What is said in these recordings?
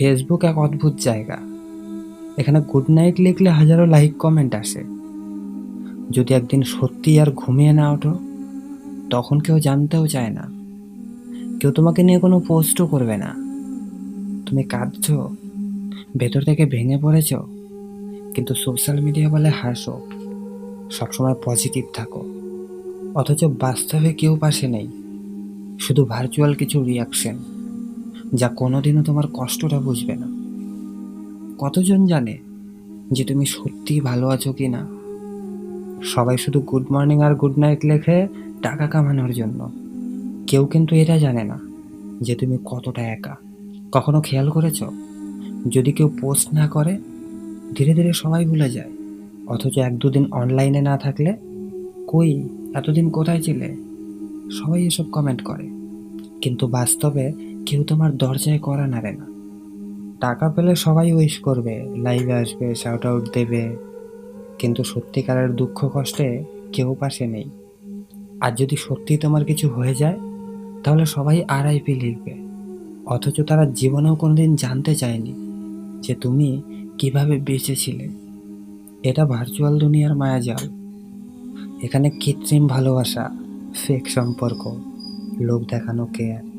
Facebook এক অদ্ভুত জায়গা। এখানে গুড নাইট লিখলে হাজারো লাইক কমেন্ট আসে। যদি একদিন সত্যি আর ঘুমিয়ে না ওঠো, তখন কেউ জানতেও চায় না। কেউ তোমাকে নিয়ে কোনো পোস্টও করবে না। তুমি কাঁদছো, ভেতর থেকে ভেঙে পড়েছ, কিন্তু সোশ্যাল মিডিয়া বলে হাসো। সবসময় পজিটিভ থাকো। অথচ বাস্তবে কেউ পাশে নেই। শুধু ভার্চুয়াল কিছু রিয়াকশন যা কোনোদিনও তোমার কষ্টটা বুঝবে না। কতজন জানে যে তুমি সত্যিই ভালো আছো কি না? সবাই শুধু গুড মর্নিং আর গুড নাইট লেখে টাকা কামানোর জন্য। কেউ কিন্তু এটা জানে না যে তুমি কতটা একা। কখনো খেয়াল করেছ? যদি কেউ পোস্ট না করে, ধীরে ধীরে সবাই ভুলে যায়। অথচ এক দুদিন অনলাইনে না থাকলে, কই, এতদিন কোথায় ছিলে? সবাই এসব কমেন্ট করে। কিন্তু বাস্তবে কেউ তোমার দরজায় করা নাড়ে না। টাকা পেলে সবাই উইশ করবে লাইভে আসবে শাউট আউট দেবে। কিন্তু সত্যিকারের দুঃখ কষ্টে কেউ পাশে নেই। আর যদি সত্যি তোমার কিছু হয়ে যায়, তাহলে সবাই আর আরআইপি লিখবে। অথচ তারা জীবনেও কোনোদিন জানতে চায়নি যে তুমি কীভাবে বেঁচেছিলে। এটা ভার্চুয়াল দুনিয়ার মায়াজাল। এখানে কৃত্রিম ভালোবাসা ফেক সম্পর্ক, লোক দেখানো কেয়ার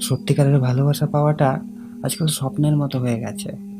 সত্যিকারের ভালোবাসা পাওয়াটা আজকাল স্বপ্নের মতো হয়ে গেছে।